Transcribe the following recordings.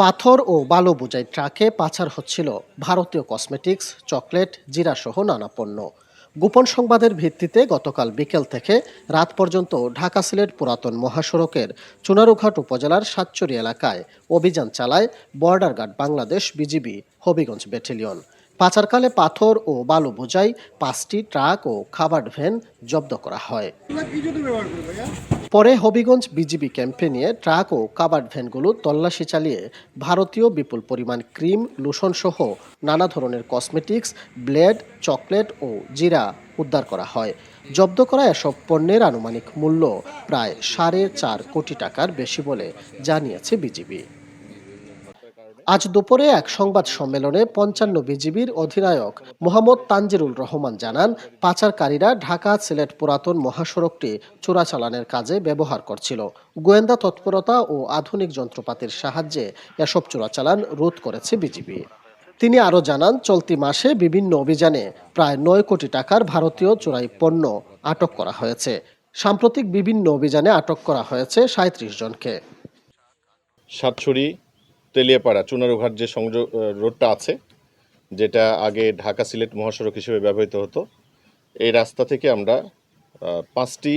পাথর ও বালু বোঝাই ট্রাকে পাচার হচ্ছিল ভারতীয় কসমেটিক্স, চকলেট জিরাসহ নানা পণ্য। গোপন সংবাদের ভিত্তিতে গতকাল বিকেল থেকে রাত পর্যন্ত ঢাকা সিলেট পুরাতন মহাসড়কের চুনারুঘাট উপজেলার সাতচুরি এলাকায় অভিযান চালায় border guard Bangladesh BGB Habiganj battalion. পাচারকালে পাথর ও বালু বোঝাই পাঁচটি ট্রাক ও খাবার ভ্যান জব্দ করা হয়। পরে হবিগঞ্জ বিজিবি ক্যাম্পে নিয়ে ট্রাক ও কাবার্ড ভ্যানগুলো তল্লাশি চালিয়ে ভারতীয় বিপুল পরিমাণ ক্রিম, লোশন সহ নানা ধরনের কসমেটিক্স, ব্লেড, চকলেট ও জিরা উদ্ধার করা হয়। জব্দ করা এসব পণ্যের আনুমানিক মূল্য প্রায় সাড়ে চার কোটি টাকার বেশি বলে জানিয়েছে বিজিবি। আজ দুপুরে এক সংবাদ সম্মেলনে পঞ্চান্ন বিজিবির অধিনায়ক মোহাম্মদ তানজিরুল রহমান জানান, পাচারকারীরা ঢাকা সিলেট পুরাতন মহাসড়কটি চোরাচালানের কাজে ব্যবহার করছিল। গোয়েন্দা তৎপরতা ও আধুনিক যন্ত্রপাতির সাহায্যে এসব চোরাচালান রোধ করেছে বিজিবি। তিনি আরও জানান, চলতি মাসে বিভিন্ন অভিযানে প্রায় নয় কোটি টাকার ভারতীয় চোরাই পণ্য আটক করা হয়েছে। সাম্প্রতিক বিভিন্ন অভিযানে আটক করা হয়েছে সাঁত্রিশ জনকে। সাতছড়ি তেলিয়াপাড়া, চুনারুঘাট যে সংযোগ রোডটা আছে, যেটা আগে ঢাকা সিলেট মহাসড়ক হিসেবে ব্যবহৃত হতো, এই রাস্তা থেকে আমরা পাঁচটি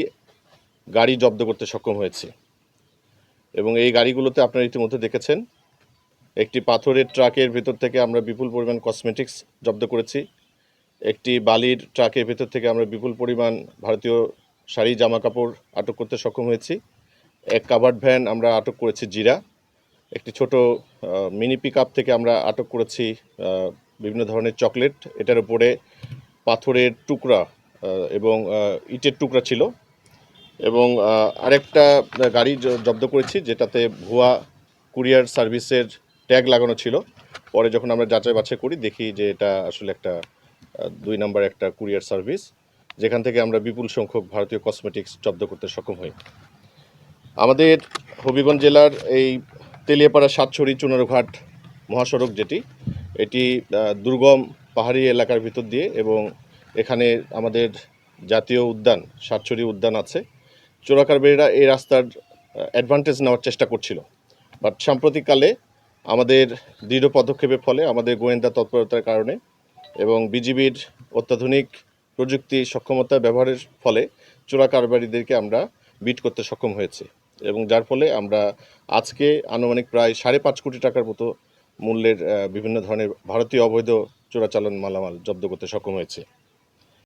গাড়ি জব্দ করতে সক্ষম হয়েছি। এবং এই গাড়িগুলোতে আপনারা ইতিমধ্যে দেখেছেন, একটি পাথরের ট্রাকের ভেতর থেকে আমরা বিপুল পরিমাণ কসমেটিক্স জব্দ করেছি, একটি বালির ট্রাকের ভেতর থেকে আমরা বিপুল পরিমাণ ভারতীয় শাড়ি জামা কাপড় আটক করতে সক্ষম হয়েছি, এক কাভার্ড ভ্যান আমরা আটক করেছি জিরা একটি ছোট মিনি পিক থেকে আমরা আটক করেছি বিভিন্ন ধরনের চকলেট এটার উপরে পাথরের টুকরা এবং ইটের টুকরা ছিল। এবং আরেকটা গাড়ি জব্দ করেছি, যেটাতে ভুয়া কুরিয়ার সার্ভিসের ট্যাগ লাগানো ছিল। পরে যখন আমরা যাচাই বাছাই করি, দেখি যে এটা আসলে একটা দুই নম্বর একটা কুরিয়ার সার্ভিস, যেখান থেকে আমরা বিপুল সংখ্যক ভারতীয় কসমেটিক্স জব্দ করতে সক্ষম হই। আমাদের হবিগঞ্জ জেলার এই তেলিয়াপাড়া সাতছড়ি চুনারঘাট মহাসড়ক যেটি, এটি দুর্গম পাহাড়ি এলাকার ভিতর দিয়ে এবং এখানে আমাদের জাতীয় উদ্যান সাতছড়ি উদ্যান আছে। চোরাকারবারীরা এই রাস্তার অ্যাডভান্টেজ নেওয়ার চেষ্টা করছিল। বাট সাম্প্রতিককালে আমাদের দৃঢ় পদক্ষেপের ফলে আমাদের গোয়েন্দা তৎপরতার কারণে এবং বিজিবির অত্যাধুনিক প্রযুক্তি সক্ষমতা ব্যবহারের ফলে চোরা কারবারিদেরকে আমরা বিট করতে সক্ষম হয়েছে। এবং যার ফলে আমরা আজকে আনুমানিক প্রায় সাড়ে পাঁচ কোটি টাকার মতো মূল্যের বিভিন্ন ধরনের ভারতীয় অবৈধ চোরাচালান মালামাল জব্দ করতে সক্ষম হয়েছে।